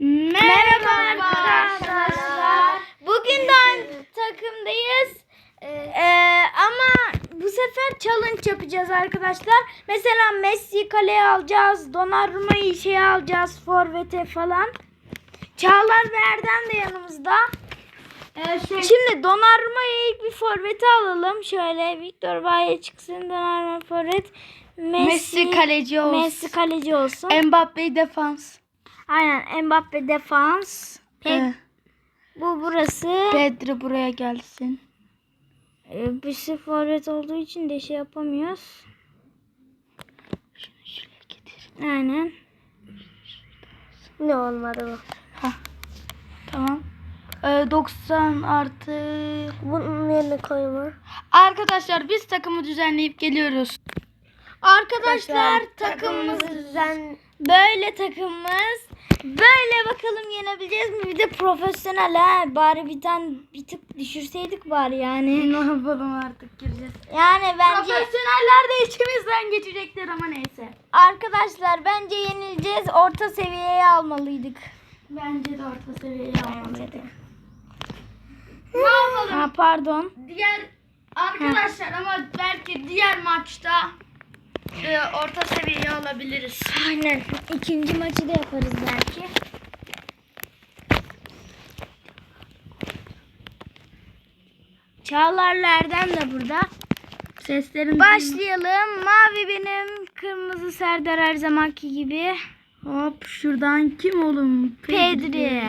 Merhaba arkadaşlar. Bugün de takımdayız. Ee, ama bu sefer challenge yapacağız arkadaşlar. Mesela Messi kaleye alacağız. Donnarumma'yı şey alacağız. Forvet'e falan. Çağlar ve Erdem de yanımızda. Ee, şey, Şimdi Donnarumma'ya ilk bir forveti alalım. Şöyle Victor Baye çıksın. Donnarumma forvet. Messi, Messi kaleci olsun. Messi kaleci olsun. Mbappe defans. Aynen Mbappe defans. Pek Ee, bu burası. Pedro buraya gelsin. Ee, birisi forvet olduğu için de şey yapamıyoruz. Şunu şuraya getir. Aynen. Ne olmadı bu? Tamam. Ee, 90 artı. Bunun yerine koyma. Arkadaşlar biz takımı düzenleyip geliyoruz. Arkadaşlar takımımız düzen böyle takımımız. Böyle bakalım yenebileceğiz mi? Bir de profesyonel ha. Bari bir tane bir tık düşürseydik bari yani. Ne yapalım artık gireceğiz. Yani bence Profesyoneller de içimizden geçecekler ama neyse. arkadaşlar bence yenileceğiz. Orta seviyeye almalıydık. Bence de orta seviyeye almalıydık. Ne yapalım? Ha pardon. Diğer arkadaşlar ama belki diğer maçta e, orta seviyeyi alabiliriz. Aynen. İkinci maçı da yaparız belki. Çağlar'la Erdem de burada. Seslerin Başlayalım. Mavi benim, kırmızı Serdar her zamanki gibi. Hop şuradan kim oğlum? Pedri.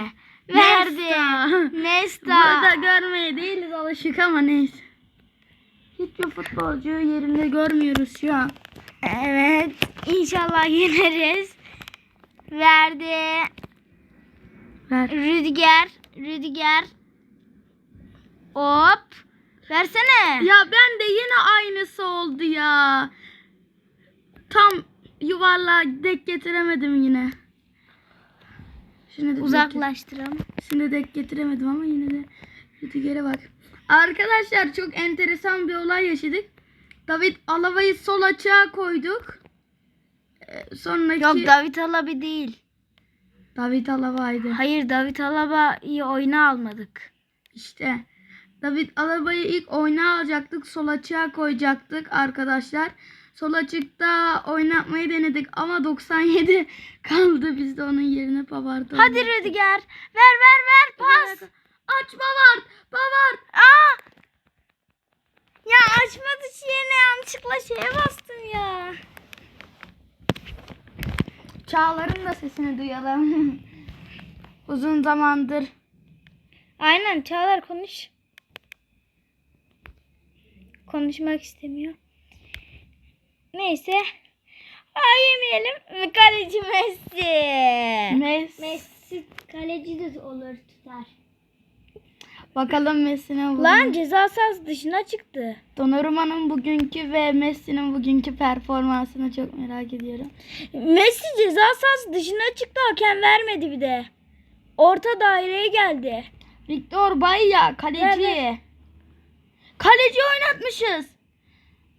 Verdi. Nesta. Nesta. Burada görmeye değiliz alışık ama neyse. Hiçbir futbolcu yerinde görmüyoruz şu an. Evet. İnşallah yeneriz. Verdi. Ver. Rüdiger. Rüdiger. Hop. Versene. Ya ben de yine aynısı oldu ya. Tam yuvarlağa dek getiremedim yine. Şimdi de Uzaklaştıralım. Şimdi dek getiremedim ama yine de Rüdiger'e bak. Arkadaşlar çok enteresan bir olay yaşadık. David Alava'yı sol açığa koyduk. Ee, sonraki Yok David Alaba değil. David Alava'ydı. Hayır David Alaba'yı oyuna almadık. İşte David Alaba'yı ilk oyuna alacaktık. Sol açığa koyacaktık arkadaşlar. Sol açıkta oynatmayı denedik ama 97 kaldı. Biz de onun yerine Pavard'ı Hadi Rüdiger. Ver ver ver pas. Aç Pavard! Pavard! Aa! Ya açmadı yerine yanlışlıkla şeye bastım ya. Çağlar'ın da sesini duyalım. Uzun zamandır. Aynen Çağlar konuş. Konuşmak istemiyor. Neyse. Aa yemeyelim. Kaleci Messi. Mes Messi kaleci de olur tutar. Bakalım Messi'ne bugün. Lan ceza sahası dışına çıktı. Donnarumma'nın bugünkü ve Messi'nin bugünkü performansını çok merak ediyorum. Messi ceza sahası dışına çıktı hakem vermedi bir de. Orta daireye geldi. Victor Baya kaleci. Ver. Kaleci oynatmışız.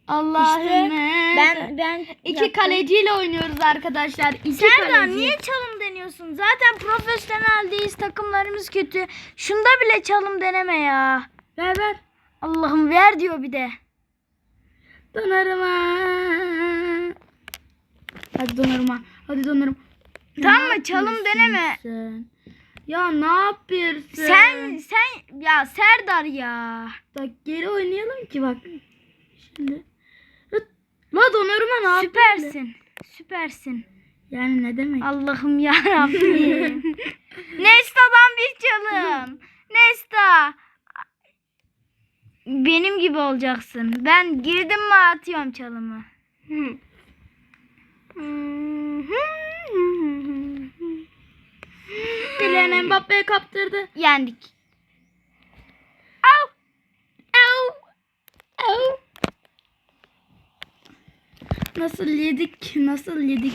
Allah'ım. İşte ben ben iki yaptım. kaleciyle oynuyoruz arkadaşlar. İki Serdar kaleci. niye çalım deniyorsun? Zaten profesyonel değiliz. Takımlarımız kötü. Şunda bile çalım deneme ya. Ver ver. Allah'ım ver diyor bir de. Donnarumma. Hadi Donnarumma. Hadi Donnarumma. Tamam mı? Çalım yapıyorsun deneme. sen? Ya ne yapıyorsun? Sen sen ya Serdar ya. Bak geri oynayalım ki bak. Şimdi. La Donnarumma ne yapıyor? Süpersin. Süpersin. Yani ne demek? Allah'ım ya Rabbim. Nesta'dan bir çalım. Nesta. Benim gibi olacaksın. Ben girdim mi atıyorum çalımı. Kylian Mbappe'ye kaptırdı. Yendik. Au. Au. Au. Nasıl yedik? Nasıl yedik?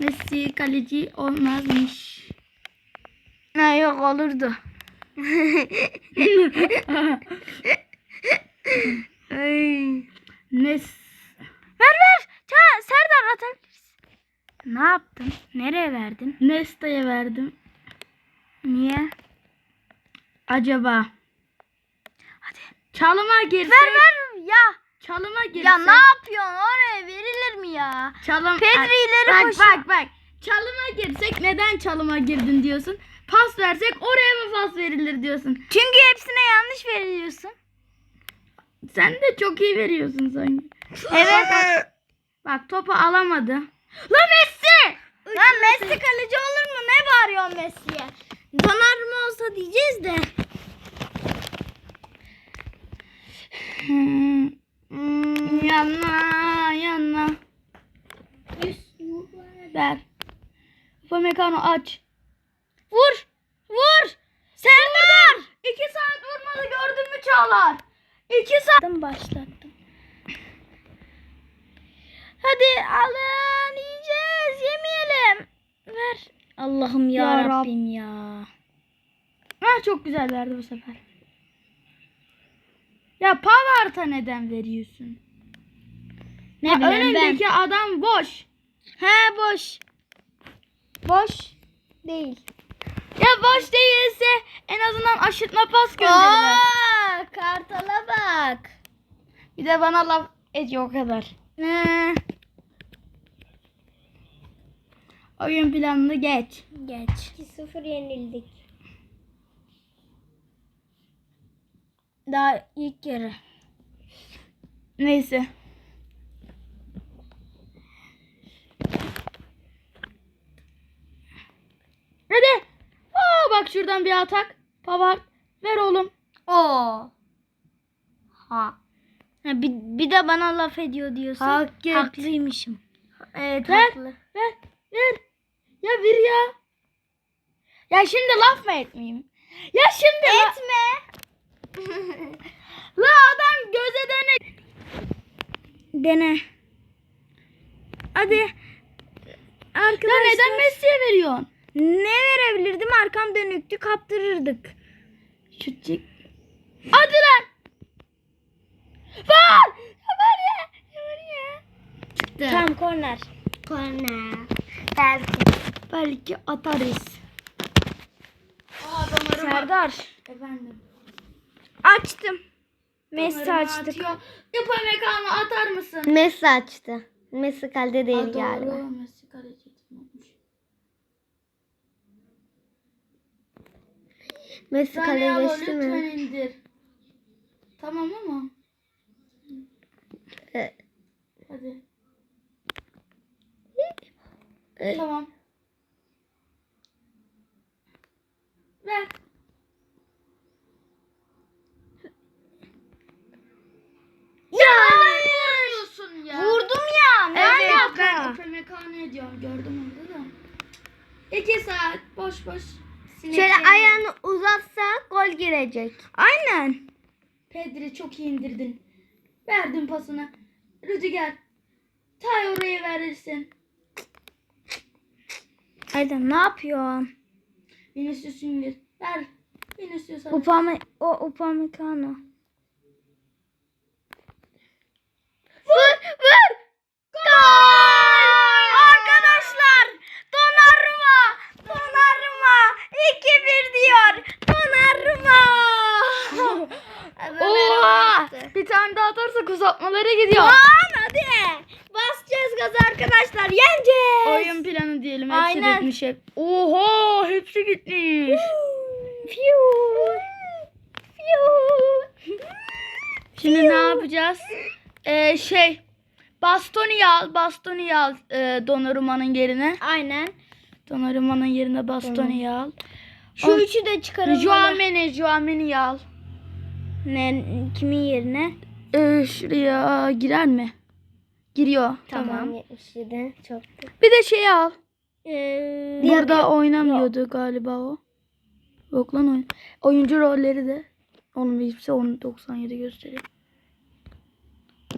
Messi kaleci olmazmış. Ha, yok olurdu. Ay. Mes Ver ver. Ça Serdar atabilirsin. Ne yaptın? Nereye verdin? Nesta'ya verdim. Niye? Acaba. Hadi. Çalıma girsek. Ver ver ya. Çalıma girsek. Ya ne yapıyorsun? Oraya verilir mi ya? Çalım. Pedri ileri bak, bak bak. Çalıma girsek neden çalıma girdin diyorsun. Pas versek oraya mı pas verilir diyorsun. Çünkü hepsine yanlış veriliyorsun. Sen de çok iyi veriyorsun sanki. Evet. Bak topu alamadı. La Messi! Lan Messi kaleci olur mu? Ne bağırıyorsun Messi'ye? Donnarumma olsa diyeceğiz de. Upamecano aç. Vur. Vur. Serdar. İki saat vurmadı gördün mü Çağlar? İki saat. Başlattım. Hadi alın yiyeceğiz yemeyelim. Ver. Allah'ım ya, Ya Rab- Rabbim ya. Ha çok güzel verdi bu sefer. Ya Pavart'a neden veriyorsun? Ne Ha, bileyim ben. önündeki adam boş. He boş. Boş değil. Ya boş değilse en azından aşırtma pas gönderirler. Aa, kartala bak. Bir de bana laf ediyor o kadar. Ee, Oyun planını geç. geç. 2-0 yenildik. Daha ilk yarı. Neyse. Hadi. Aa, bak şuradan bir atak. Pavard. Ver oğlum. Oo. Ha. Ha, bir, bir de bana laf ediyor diyorsun. Haklı. Haklıymışım. Evet Ver. haklı. Ver. Ver. Ya ver ya. Ya şimdi laf mı etmeyeyim? Ya şimdi Etme. la adam göze dönek. Dene. Hadi. Ya Arkadaşlar. neden Messi'ye veriyorsun? Ne verebilirdim? Arkam dönüktü kaptırırdık. Şut çek. Hadi lan. Var. Ya var ya. Var ya. Çıktı. Tam korner. Korner. Belki. Belki atarız. Serdar. Efendim. Açtım. Messi açtık. atıyor. Upamecano atar mısın? Messi açtı. Messi kalede Aa, değil doğru. galiba. Messi kaleci tutmamış. Messi Zaniolo geçti lütfen mi? indir. Tamam ama. Evet. Hadi. Evet. Tamam. Ver. Ya. Vuruyorsun ya. Vurdum ya. Evet alaka? ben Upamecano diyorum. Gördüm orada da. İki saat boş boş. Şöyle ayağını uzatsa gol girecek. Aynen. Pedri çok iyi indirdin. Verdin pasını. Rüdiger. Tay oraya verirsin. Aynen ne yapıyorsun? Vinicius Junior. Ver. Vinicius'a. Upame, o Upamecano. Vur vur. Gol! Arkadaşlar Donnarumma Donnarumma 2-1 diyor Donnarumma Oha! Bir tane daha atarsak uzatmalara gidiyor. Lan hadi basacağız gaz arkadaşlar yeneceğiz Oyun planı diyelim. Hepsi Aynen. bitmiş hep. Oha! Hepsi gitmiş. Fiu. Fiu. Şimdi ne yapacağız? Ee, şey Bastoni'yi al. Bastoni'yi al e, Donnarumma'nın yerine. Aynen Donnarumma'nın yerine Bastoni'yi al. şu On- üçü de çıkaralım Joameni, Joameni'yi al. ne, kimin yerine Ee, şuraya girer mi? Giriyor. Tamam. 77. Çok. Bir de şey al. Ee, Burada oynamıyordu galiba o. Yok lan oyun. Oyuncu rolleri de. Onun bilgisi 97 gösteriyor.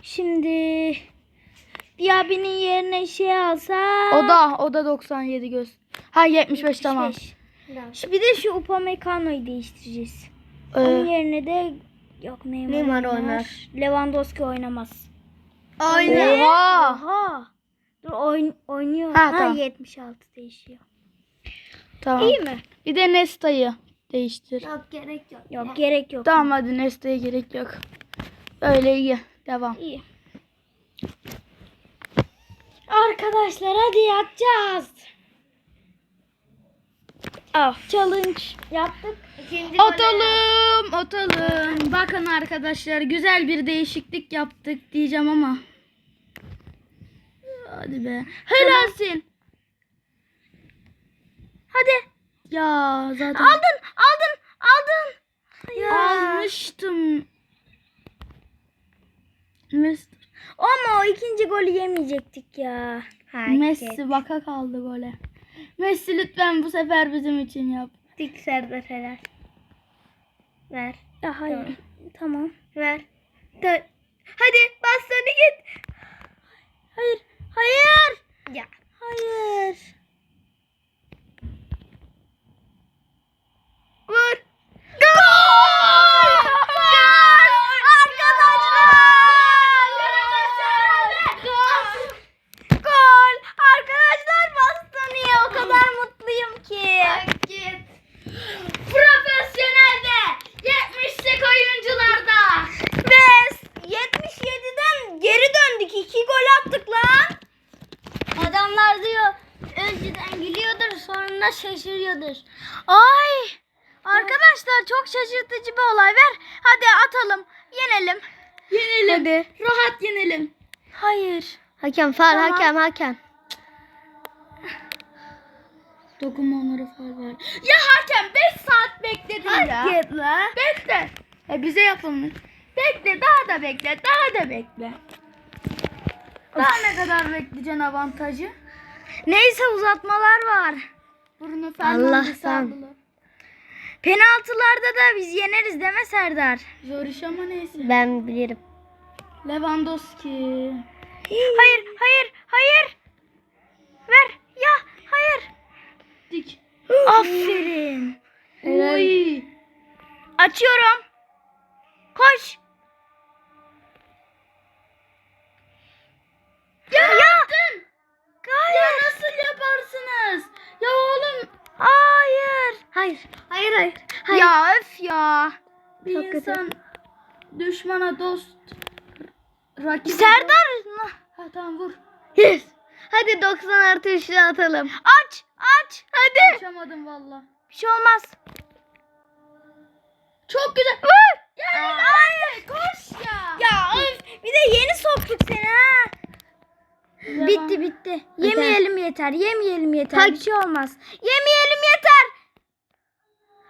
Şimdi bir abinin yerine şey alsa O da o da 97 göz. Ha 75 tamam. Şu- Bir de şu Upamecano'yu değiştireceğiz. Onun Ee, yerine de yok Neymar, Neymar oynar. oynar. Lewandowski oynamaz. Oynar. Oha. Oha. Dur oyn oynuyor. Ha, Ha, tamam. 76 değişiyor. Tamam. İyi mi? Bir de Nesta'yı değiştir. Yok gerek yok. Yok gerek yok. Tamam hadi Nesta'ya gerek yok. Öyle iyi. Devam. İyi. Arkadaşlar hadi yatacağız. Af. Challenge yaptık. İkinci gole- Atalım, atalım. Bakın arkadaşlar güzel bir değişiklik yaptık diyeceğim ama. Hadi be. Helalsin. Hadi. Ya zaten Aldın, aldın, aldın. Ya. almıştım. Messi, Ama o ikinci golü yemeyecektik ya. Hayır. Messi baka kaldı gole. Messi lütfen bu sefer bizim için yap. Dik Serdar helal. Ver. Ya hayır. Tamam. Ver. Dön. Hadi bastonu git. Hayır. Hayır. Ya. Hayır. Vur. Gol! Gol! Arkadaşlar! Gol! Arkadaşlar Bastoni'ye o kadar mutluyum ki. Git. Profesyonelde 70'lik oyuncularda. Ve 77'den geri döndük. İki gol attık lan. Adamlar diyor önceden gülüyordur sonra da şaşırıyordur. Ay! Arkadaşlar çok şaşırtıcı bir olay. Ver. Hadi atalım. Yenelim. Yenelim. Hadi. Rahat yenelim. Hayır. Hakem faal Tamam. hakem hakem. Dokunma onlara faul ver. Ya hakem 5 saat bekledin ya. Git la. Bekle. E bize yapılmış. Bekle daha da bekle daha da bekle. Daha ne kadar bekleyeceksin avantajı? Neyse uzatmalar var. Bruno Fernandes'i. Penaltılarda da biz yeneriz deme Serdar. Zor iş ama neyse. Ben bilirim. Lewandowski. Hayır, hayır, hayır. Ver. Ya, hayır. Dik. Aferin. Oy. Açıyorum. Koş. Ya, yaptın. Hayır. Ya nasıl yaparsınız? Ya oğlum. Hayır. Hayır. Hayır hayır. Hayır. Ya öf ya. Bir Çok kötü. insan düşmana dost. Rakip. Serdar. Ha tamam vur. Yes. Hadi 90 artı 3'ü atalım. Aç, aç. Hadi. Açamadım valla. Bir şey olmaz. Çok güzel. Vur. Ya Hayır. koş ya. Ya öf. Bir de yeni soktuk seni ha. Bitti bitti. Yemeyelim yeter. Yemeyelim yeter. Hadi. Bir şey olmaz. Yemeyelim yeter.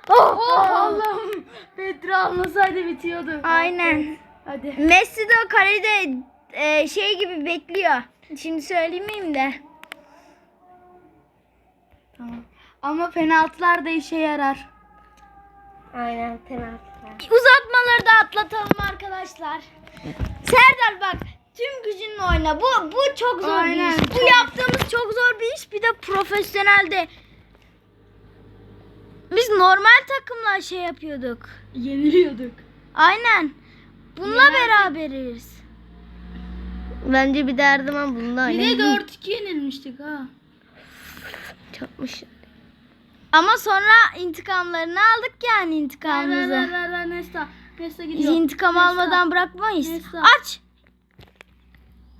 Oh, Oh Allah'ım. Petri almasaydı bitiyordu. Aynen. Hadi. Messi de o kalede e, şey gibi bekliyor. Şimdi söylemeyeyim de. Tamam. Ama penaltılar da işe yarar. Aynen penaltı. Uzatmaları da atlatalım arkadaşlar. Serdar bak tüm gücünle oyna. Bu bu çok zor Aynen, bir iş. Bu çok- yaptığımız çok zor bir iş. Bir de profesyonelde. Biz normal takımla şey yapıyorduk. Yeniliyorduk. Aynen. Bununla beraberiz. Bence bir de her zaman bununla Bir de oynayalım. 4-2 yenilmiştik ha. Çarpmış. Ama sonra intikamlarını aldık yani Ver ver intikamımızı. ver ver, ver Nesta. Nesta Biz gidiyor. intikam Nesta. almadan bırakmayız. Neyse. Aç.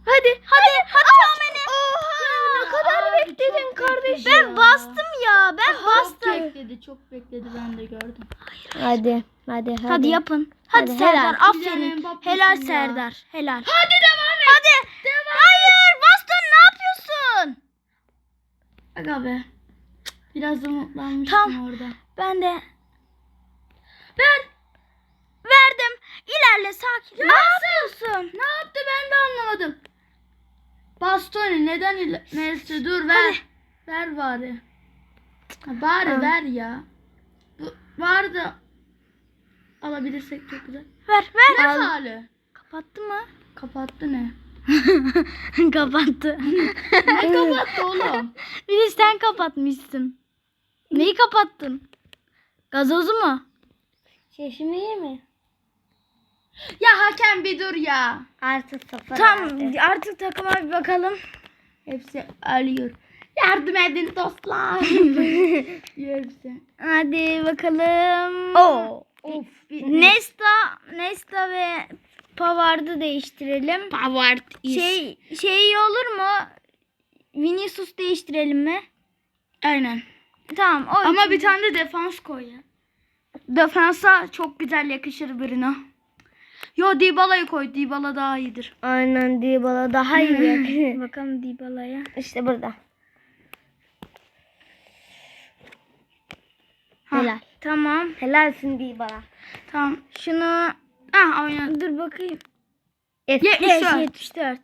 Hadi, hadi, hadi Çağmen'i. ne kadar Abi, bekledin çok kardeşim. bekledi Ben ya. bastım ya, ben Çok bastım. bekledi, çok bekledi ben de gördüm. Hadi. Hadi hadi. Hadi yapın. Hadi, Hadi, Serdar, helal. Aferin. Helal ya. Serdar, helal. Hadi devam Hadi. Hayır, Boston ne yapıyorsun? Aga be. Biraz da umutlanmıştım Tamam. orada. Ben de. Ver. Verdim. İlerle sakin. Ne yapıyorsun? Ne yaptı ben de anlamadım. Bastoni neden ile... Neyse dur ver. Hadi. Ver bari. Ha, bari Ha. ver ya. Bu, var da alabilirsek çok güzel. Ver, ver. Ne faali? Kapattı mı? Kapattı ne? Kapattı. Ne kapattı oğlum? Bir de sen kapatmışsın. Neyi kapattın? Gazozu mu? Çeşme iyi mi? ya hakem bir dur ya. Artı sıfır. Tam artı. artık takıma bir bakalım. Hepsi alıyor. Yardım edin dostlar. Yersin. Hadi bakalım. Oo. Of. Bir Nesta, Nesta ve Pavard'ı değiştirelim. Pavard is. Şey şey iyi olur mu? Vinicius değiştirelim mi? Aynen. Tamam. O Ama için- bir tane de defans koy ya. Defansa çok güzel yakışır Bruno. Yo Dybala'yı koy. Dybala daha iyidir. Aynen Dybala daha iyi. bakalım Dybala'ya. işte burada. Ha, Helal. Tamam. Helalsin Dybala. Tamam. Şunu Ah oyna. dur bakayım. 74. 74.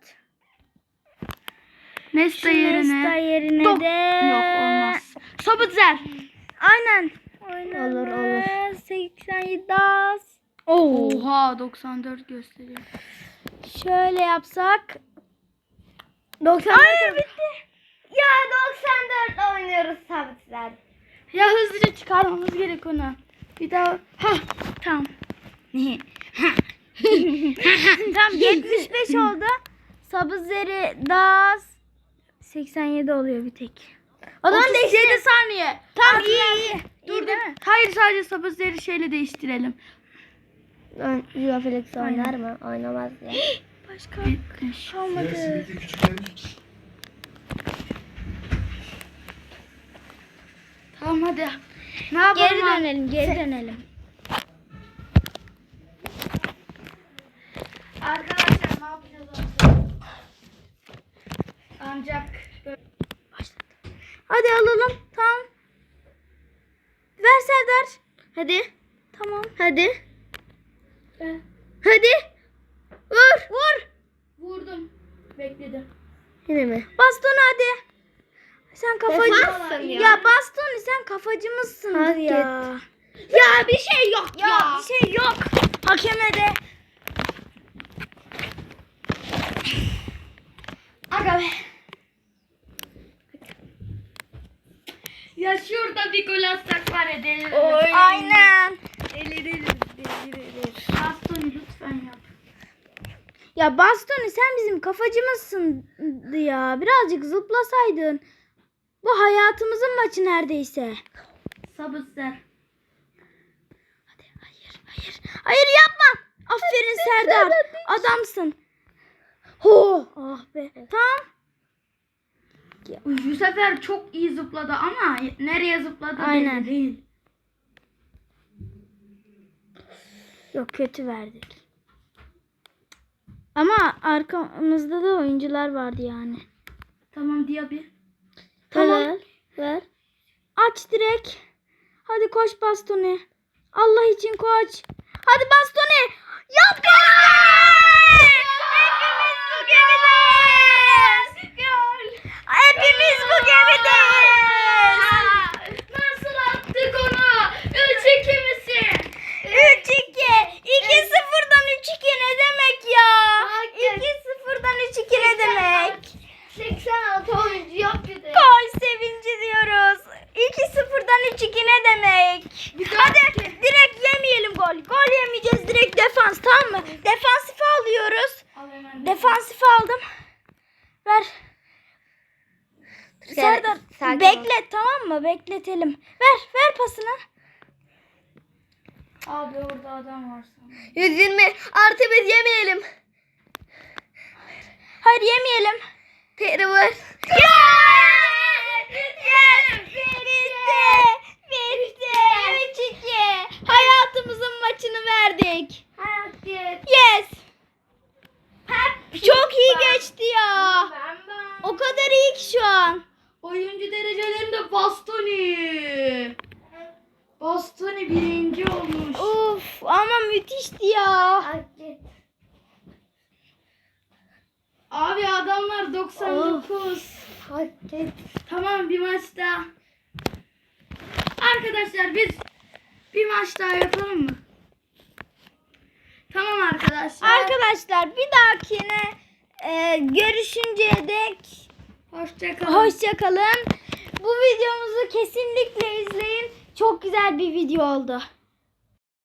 Nesta Şu yerine. Nesta yerine Dok- de Yok olmaz. Sabitzer. Aynen. Olur, olur. 87 az. Oha 94 gösteriyor. Şöyle yapsak. 94. Hayır bitti. Ya 94 oynuyoruz sabitler. Ya hızlıca çıkarmamız gerek onu. Bir daha. Ha tamam. Tam 75 oldu. Sabızeri daha az. 87 oluyor bir tek. O zaman 37 saniye. Tam iyi iyi. Dur İyi dur. değil mi? Hayır sadece Sabitzer'i şeyle değiştirelim. Joao Felix oynar mı? Oynamaz ya. Başka Bitmiş. olmadı. Küçükler Tamam hadi. Ne yapalım? Geri abi? dönelim, geri dönelim. Arkadaşlar ne yapacağız orada? Ancak Hadi alalım. Tamam. Ver Serdar. Hadi. Tamam. Hadi. Hadi. Vur. Vur. vurdum. Bekledim. Yine mi? Bastonu hadi. Sen kafacı. Ya. Ya bastonu sen kafacı mısın Hadi ya? Ya bir şey yok Ya, bir şey yok. Hakeme de. Aga be. Ya şurada bir gol atsak var ya deliririm. Aynen. Deliririz deliririz. Bastoni lütfen yap. Ya Bastoni sen bizim kafacımızsın ya. Birazcık zıplasaydın. Bu hayatımızın maçı neredeyse. Sabitzer. Hadi hayır hayır. Hayır yapma. Aferin Serdar. Adamsın. Ho. Ah be. Tamam. Bu sefer çok iyi zıpladı ama nereye zıpladı Aynen. belli değil. Yok kötü verdik. Ama arkamızda da oyuncular vardı yani. Tamam Diaby. Tamam. Helal. Ver. Aç direkt. Hadi koş Bastoni. Allah için koş. Hadi Bastoni. Yap Hepimiz bu gemideyiz. Nasıl attık onu? 3-2 misin? 3-2. 2-0'dan 3-2 ne demek ya? 2-0'dan 3-2 ne demek? 86 oyuncu yok bir de. Gol sevinci diyoruz. 2-0'dan 3-2 ne demek? Hadi direkt yemeyelim gol. Gol yemeyeceğiz direkt defans tamam mı? Defansif alıyoruz. Al hemen. Defansif aldım. Ver. Serdar sakin ol. Beklet tamam mı? Bekletelim. Ver ver pasını. Abi orada adam var sana. 120 artı biz yemeyelim. Hayır yemeyelim. Peri var. Yes! Yes! Bitti! Bitti! 3-2. Hayatımızın maçını verdik. Yes! Çok iyi geçti ya. O kadar iyi ki şu an. Oyuncu derecelerinde Bastoni. Bastoni birinci olmuş. Of ama müthişti ya. Abi adamlar 99. Tamam bir maç daha. Arkadaşlar biz bir maç daha yapalım mı? Tamam arkadaşlar. Arkadaşlar bir dahakine e, görüşünceye dek Hoşçakalın. hoşçakalın. Bu videomuzu kesinlikle izleyin. Çok güzel bir video oldu.